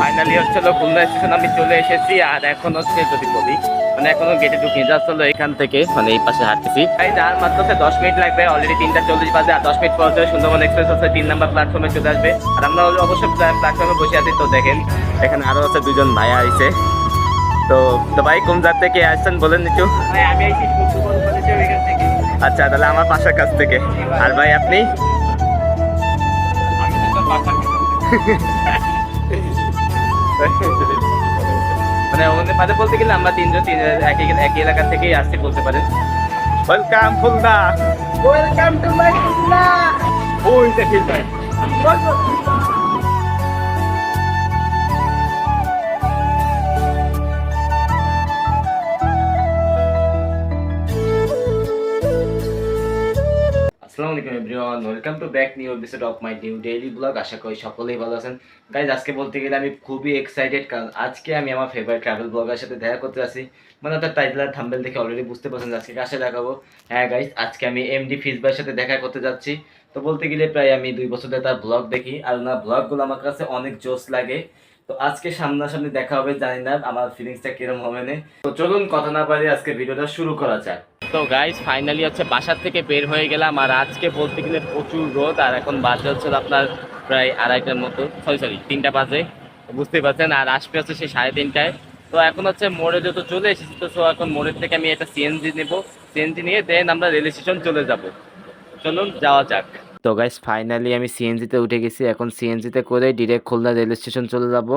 Finally হচ্ছে হলো Khulna station আমি চলে এসেছি আর এখন হচ্ছে যদি বলি মানে এখনও গেটে ঢুকিয়ে যাচ্ছ হলো এখান থেকে মানে এই পাশে হাঁটতেছি। তাই যার মাত্র হচ্ছে দশ মিনিট লাগবে অলরেডি তিনটা চল্লিশ বাজে আর দশ মিনিট পর হচ্ছে সুন্দরবন এক্সপ্রেস হচ্ছে তিন নাম্বার প্ল্যাটফর্মে চলে আসবে। আর আমরা অবশ্যই প্ল্যাটফর্মে বসে আছি তো দেখেন এখানে আরও হচ্ছে দুজন ভাইয়া আইছে। তো তো ভাই কোন জাত থেকে আসছেন বলেন একটু? আমি এই সুন্দরবন কলেজের এখান থেকে। আচ্ছা তাহলে আমার পাশের কাছ থেকে। আর ভাই আপনি? আমি তো মানে অন্য মাঝে বলতে গেলে আমরা তিনজন তিন একই একই এলাকা থেকেই আসছি বলতে পারেন। Welcome Khulna. Welcome to my Khulna. ওই দেখি ভাই আসসালামু আলাইকুম everyone welcome to back new episode of my new daily blog আশা করি সকলেই ভালো আছেন। গাইজ আজকে বলতে গেলে আমি খুবই এক্সাইটেড কারণ আজকে আমি আমার ফেভারিট ট্রাভেল সাথে দেখা করতে আসি মানে থাম্বেল দেখে অলরেডি বুঝতে পারছেন আজকে কাছে দেখাবো হ্যাঁ গাইজ আজকে আমি এমডি ফিজবার সাথে দেখা করতে যাচ্ছি। তো বলতে গেলে প্রায় আমি দুই বছর ধরে তার ব্লগ দেখি আর ওনার ব্লগগুলো আমার কাছে অনেক জোস লাগে। তো আজকে সামনাসামনি দেখা হবে, জানি না, আমার ফিলিংসটা কিরম হবে না। তো চলুন কথা না পারি আজকে ভিডিওটা শুরু করা যাক। তো গাইজ ফাইনালি হচ্ছে বাসার থেকে বের হয়ে গেলাম। আর আজকে বলতে গেলে প্রচুর রোদ, আর এখন বাজে হচ্ছে আপনার প্রায় আড়াইটার মতো। সরি সরি তিনটা বাজে, বুঝতেই পারছেন। আর আসবে হচ্ছে সেই সাড়ে তিনটায়। তো এখন হচ্ছে মোড়ে যত চলে এসেছি, তো সো এখন মোড়ের থেকে আমি একটা সিএনজি নেব। সিএনজি নিয়ে দেন আমরা রেল স্টেশন চলে যাব। চলুন, যাওয়া যাক। তো গাইস ফাইনালি আমি সিএনজিতে উঠে গেছি। এখন সিএনজিতে করে ডিরেক্ট খুলনা রেল স্টেশন চলে যাব।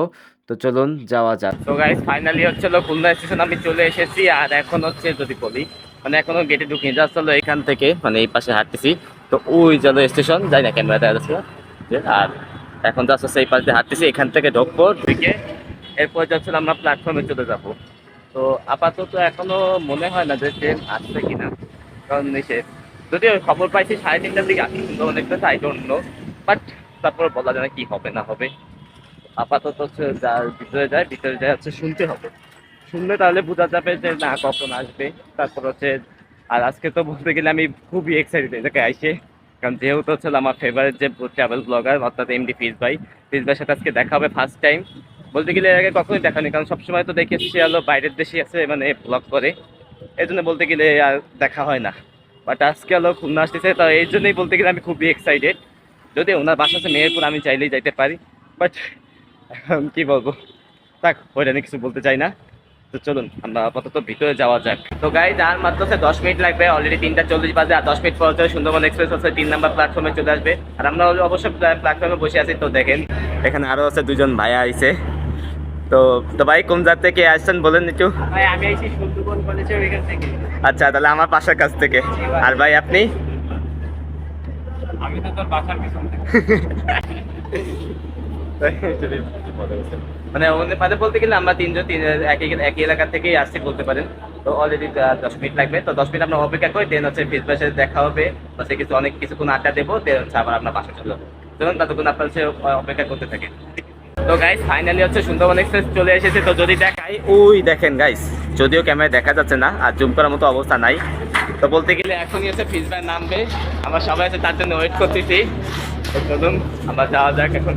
তো চলুন, যাওয়া যাক। তো গাইস ফাইনালি হচ্ছে খুলনা স্টেশন আমি চলে এসেছি। আর এখন হচ্ছে যদি বলি মানে এখনও গেটে ঢুকিয়ে যাচ্ছে হলো এখান থেকে মানে এই পাশে হাঁটতেছি। তো ওই চলো স্টেশন যাই না ক্যামেরা দেখা আর এখন যাচ্ছে সেই পাশে হাঁটতেছি, এখান থেকে ঢুকবো, ঢুকে এরপর যাচ্ছে আমরা প্ল্যাটফর্মে চলে যাব। তো আপাতত এখনও মনে হয় না যে ট্রেন আসছে কিনা, কারণ সে যদিও খবর পাইছি সাড়ে তিনটার দিকে আসছে, কিন্তু অনেকটা আই ডোন্ট বাট তারপর বলা যায় না কি হবে, না হবে। আপাতত হচ্ছে যার ভিতরে যায় ভিতরে যায় হচ্ছে শুনতে হবে। শুনলে তাহলে বোঝা যাবে যে না, কখন আসবে। তারপর হচ্ছে, আর আজকে তো বলতে গেলে আমি খুবই এক্সাইটেড জায়গায় আইসে। কারণ যেহেতু হচ্ছে আমার ফেভারিট যে ট্রাভেল ব্লগার অর্থাৎ এমডি ফিজ ভাই ফিজ ভাইয়ের সাথে আজকে দেখা হবে ফার্স্ট টাইম বলতে গেলে এর আগে কখনোই দেখা নেই কারণ সবসময় তো দেখে সে হলো বাইরের দেশে আছে মানে ব্লগ করে। এই জন্য বলতে গেলে আর দেখা হয় না। বাট আজকে হলো খুলনা আসতেছে, তো এই জন্যই বলতে গেলে আমি খুবই এক্সাইটেড যদি ওনার বাসা আছে মেহেরপুর, আমি চাইলেই যাইতে পারি। বাট কি বলব? থাক, ওইটা কিছু বলতে চাই না। তো চলুন আমরা আপাতত ভিতরে যাওয়া যাক। তো গাইজ আর মাত্র দশ মিনিট লাগবে অলরেডি তিনটা চল্লিশ বাজে আর দশ মিনিট পর হচ্ছে সুন্দরবন এক্সপ্রেস হচ্ছে তিন নাম্বার প্ল্যাটফর্মে চলে আসবে। আর আমরা অবশ্যই প্ল্যাটফর্মে বসে আছি তো দেখেন এখানে আরও আছে দুজন ভাইয়া আইছে। তো তো ভাই কোন জাত থেকে আসছেন বলেন একটু? ভাই আমি সুন্দরবন কলেজের এখান থেকে। আচ্ছা তাহলে আমার পাশের কাছ থেকে। আর ভাই আপনি? আমি তো তোর বাসার পিছন থেকে। মানে ওদের মাঝে বলতে গেলে আমরা তিনজন, তিন, একই এলাকা থেকেই আসছি বলতে পারেন। তো অলরেডি দশ মিনিট লাগবে। তো দশ মিনিট আমরা অপেক্ষা করি দেন হচ্ছে ফেসবুকের সাথে দেখা হবে। সে কিছু অনেক কিছুক্ষণ আড্ডা দেবো দেন হচ্ছে আবার আপনার বাসা চলে যাব। ততক্ষণ আপনার হচ্ছে অপেক্ষা করতে থাকেন তো গাইস ফাইনালি হচ্ছে সুন্দরবন এক্সপ্রেস চলে এসেছে। তো যদি দেখাই, ওই দেখেন গাইস যদিও ক্যামেরায় দেখা যাচ্ছে না, আর জুম করার মতো অবস্থা নাই। তো বলতে গেলে এখনই হচ্ছে ফিজবাই নামবে। আমরা সবাই আছে তার জন্য ওয়েট করতেছি। চলুন, আমরা যাওয়া যাক এখন।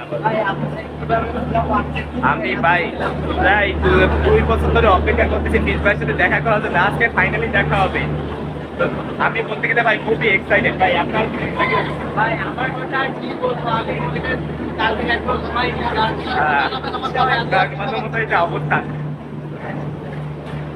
আমি ভাই প্রায় দুই বছর ধরে অপেক্ষা করতেছি নিজ ভাইয়ের সাথে দেখা করা জন্য। আজকে ফাইনালি দেখা হবে। আমি বলতে গেলে ভাই খুবই এক্সাইটেড ভাই আপনার? ভাই আমার কথা কি বলব? আমি কালকে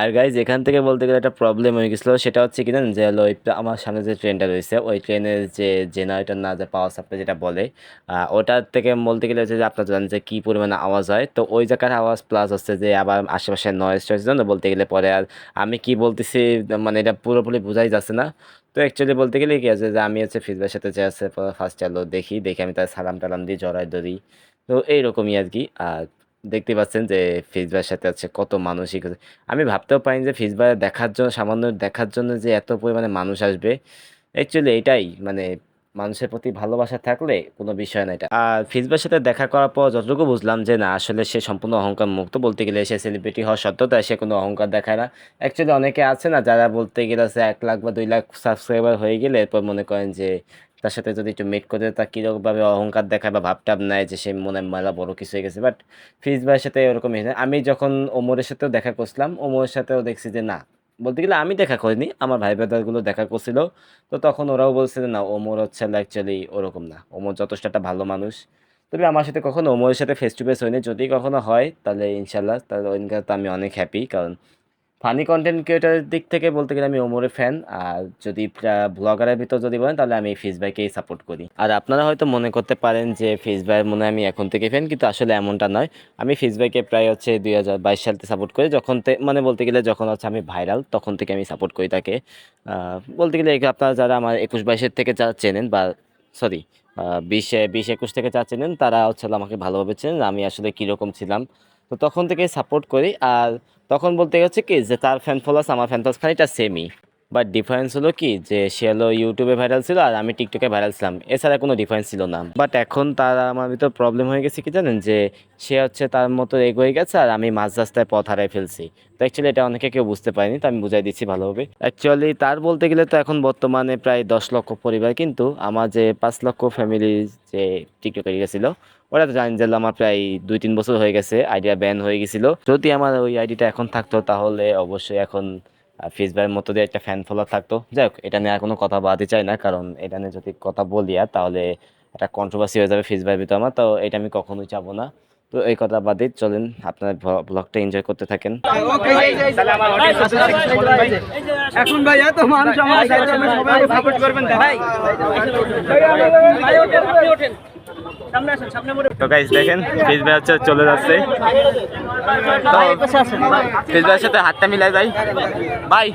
আর গাইজ এখান থেকে বলতে গেলে একটা প্রবলেম হয়ে গেছিল, সেটা হচ্ছে কি জানেন যে ওই আমার সামনে যে ট্রেনটা রয়েছে, ওই ট্রেনের যে জেনারেটর না, যে পাওয়ার সাপ্লাই যেটা বলে ওটার থেকে বলতে গেলে হচ্ছে যে আপনার জানেন যে কী পরিমাণে আওয়াজ হয়। তো ওই জায়গার আওয়াজ প্লাস হচ্ছে যে আবার আশেপাশে নয়েজ টয়েজ না বলতে গেলে পরে আর আমি কি বলতেছি মানে এটা পুরোপুরি বোঝাই যাচ্ছে না। তো অ্যাকচুয়ালি বলতে গেলে কি আছে যে, আমি হচ্ছে ফিজবার সাথে যে আছে ফার্স্ট চালো দেখি, দেখে আমি তার সালাম টালাম দিয়ে জড়াই ধরি। তো এইরকমই আর কি, আর দেখতে পাচ্ছেন যে ফিজবার সাথে আছে কত মানুষই করে। আমি ভাবতেও পারিনি যে ফিজবার দেখার জন্য সামান্য দেখার জন্য যে এত পরিমাণে মানুষ আসবে। অ্যাকচুয়ালি এটাই মানে মানুষের প্রতি ভালোবাসা থাকলে কোনো বিষয় না এটা। আর ফিজবার সাথে দেখা করার পর যতটুকু বুঝলাম যে না, আসলে সে সম্পূর্ণ অহংকার মুক্ত বলতে গেলে সে সেলিব্রিটি হওয়া সত্ত্বেও তার সে কোনো অহংকার দেখায় না। অ্যাকচুয়ালি অনেকে আছে না, যারা বলতে গেলে সে এক লাখ বা দুই লাখ সাবস্ক্রাইবার হয়ে গেলে এরপর মনে করেন যে তার সাথে যদি একটু মেট করে তা কীরকমভাবে অহংকার দেখায় বা ভাবটাব নেয় যে সে মনে হয় মেলা বড় কিছু হয়ে গেছে? বাট ফিজ ভাইয়ের সাথে এরকম হয়েছে। আমি যখন ওমরের সাথেও দেখা করছিলাম, ওমরের সাথেও দেখছি যে না, বলতে গেলে আমি দেখা করিনি, আমার ভাই ব্রাদারগুলো দেখা করছিল। তো তখন ওরাও বলছে যে না, ওমর হচ্ছে অ্যাকচুয়ালি ওরকম না। ওমর যথেষ্ট একটা ভালো মানুষ। তবে আমার সাথে কখনো ওমরের সাথে ফেস টু ফেস হয়নি। যদি কখনো হয়, তাহলে ইনশাল্লাহ তাহলে ওইদিনকার তো আমি অনেক হ্যাপি কারণ ফানি কন্টেন্ট ক্রিয়েটারের দিক থেকে বলতে গেলে আমি ওমরের ফ্যান আর যদি ব্লগারের ভিতর যদি বলেন, তাহলে আমি ফিজ ভাইকেই সাপোর্ট করি। আর আপনারা হয়তো মনে করতে পারেন যে ফিজ ভাইয়ের মনে আমি এখন থেকে ফ্যান কিন্তু আসলে এমনটা নয়। আমি ফিজ ভাইকে প্রায় হচ্ছে দুই হাজার বাইশ সালতে সাপোর্ট করি। যখন মানে বলতে গেলে যখন হচ্ছে আমি ভাইরাল তখন থেকে আমি সাপোর্ট করি তাকে। বলতে গেলে আপনারা যারা আমার একুশ বাইশের থেকে যারা চেনেন বা সরি বিশে, বিশ একুশ থেকে যা চেনেন, তারা হচ্ছে আমাকে ভালোভাবে চেনেন। আমি আসলে কীরকম ছিলাম তো তখন থেকে সাপোর্ট করি। আর তখন বলতে গেছে কি যে, তার ফ্যান ফলোয়ার্স আমার ফ্যান ফলোয়ার্স খানিকটা সেমই বাট ডিফারেন্স হলো কি, যে সে হলো ইউটিউবে ভাইরাল ছিল আর আমি টিকটকে ভাইরাল ছিলাম। এছাড়া কোনো ডিফারেন্স ছিল না। বাট এখন তার আমার ভিতর প্রবলেম হয়ে গেছে কি জানেন? যে সে হচ্ছে তার মতো এগোয়ে গেছে আর আমি মাঝ রাস্তায় পথ হারাই ফেলছি। তো অ্যাকচুয়ালি এটা অনেকে কেউ বুঝতে পারেনি, তো আমি বুঝাই দিচ্ছি ভালোভাবে। অ্যাকচুয়ালি তার বলতে গেলে তো এখন বর্তমানে প্রায় দশ লক্ষ পরিবার, কিন্তু আমার যে পাঁচ লক্ষ ফ্যামিলি যে টিকটকে গেছিল, ওরা তো জানেন যে আমার প্রায় দুই তিন বছর হয়ে গেছে আইডিয়া ব্যান হয়ে গেছিল। যদি আমার ওই আইডিটা এখন থাকতো তাহলে অবশ্যই এখন ফেসবুকের মতো দিয়ে একটা ফ্যান ফলোয়ার থাকতো যাই হোক এটা নিয়ে আর কোনো কথা বাদই চাই না কারণ এটা নিয়ে যদি কথা বলি আর তাহলে একটা কন্ট্রোভার্সি হয়ে যাবে ফেসবুকের ভিতরে আমার তো এটা আমি কখনোই চাবো না তো এই কথা বাদে চলেন আপনার ব্লগটা এনজয় করতে থাকেন এখন ভাই এত মানুষ আমার সবাই সাপোর্ট করবেন ভাই সামনে আসেন সামনে মোড়ে তো গাইস দেখেন ফেস ভাই হচ্ছে চলে যাচ্ছে। তো ভাইয়ের সাথে হাতটা মিলাই ভাই। ভাই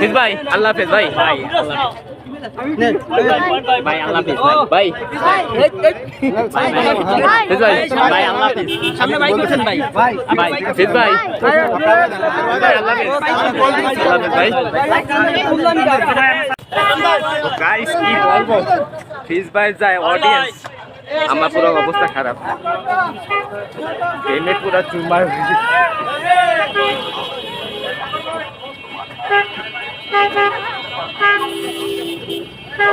ফেস ভাই আল্লাহ হাফেজ ভাই। ভাই ভাই আল্লাহ হাফেজ ভাই। ভাই ফেস ভাই ভাই আল্লাহ হাফেজ। সামনে ভাই করছেন ভাই। ভাই ফেস ভাই। ভাই আল্লাহ হাফেজ আল্লাহ হাফেজ ভাই গাইস কি বলব? ফিস ভাই যায় অডিয়েন্স আমার পুরো অবস্থা খারাপ। ট্রেনে পুরো চুরমার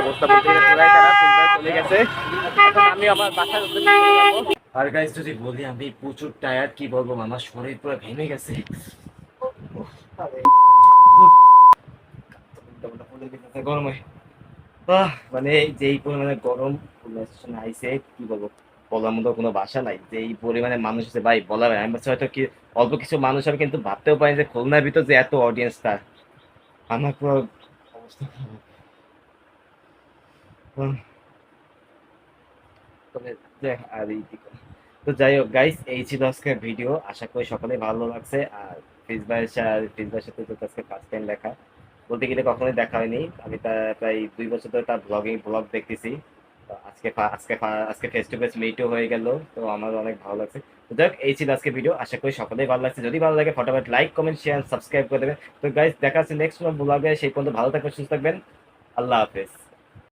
অবস্থা বলতে খারাপ চলে গেছে। আমি আমার বাসার আর গাইস যদি বলি আমি প্রচুর টায়ার্ড কি বলব আমার শরীর পুরো ভেঙে গেছে। গরমে। মানে যেই পরিমাণে গরম আইছে, কি বলব, বলার মতো কোনো ভাষা নাই। যে এই পরিমাণে মানুষ আছে, ভাই বলা হয় আমি হয়তো কি, অল্প কিছু মানুষ হবে কিন্তু ভাবতেও পারি যে খুলনার ভিতর যে এত অডিয়েন্স তার। আমার পুরো অবস্থা তো যাই হোক গাইস এই ছিল আজকের ভিডিও আশা করি সকলে ভালো লাগছে। আর ফিজবাইয়ের সাথে আজকে ফার্স্ট টাইম দেখা। বলতে গেলে কখনোই দেখা হয়নি। আমি তা প্রায় দুই বছর ধরে তার ব্লগিং ব্লগ দেখতেছি। আজকে আজকে আজকে ফেস টু ফেস মিটও হয়ে গেল। তো আমার অনেক ভালো লাগছে। তো যাই এই ছিল আজকে ভিডিও আশা করি সকলেই ভালো লাগছে। যদি ভালো লাগে, ফটোফট লাইক কমেন্ট শেয়ার সাবস্ক্রাইব করে দেবেন। তো গাইজ দেখা হচ্ছে নেক্সট ব্লগে সেই পর্যন্ত ভালো থাকবেন, সুস্থ থাকবেন। আল্লাহ হাফেজ।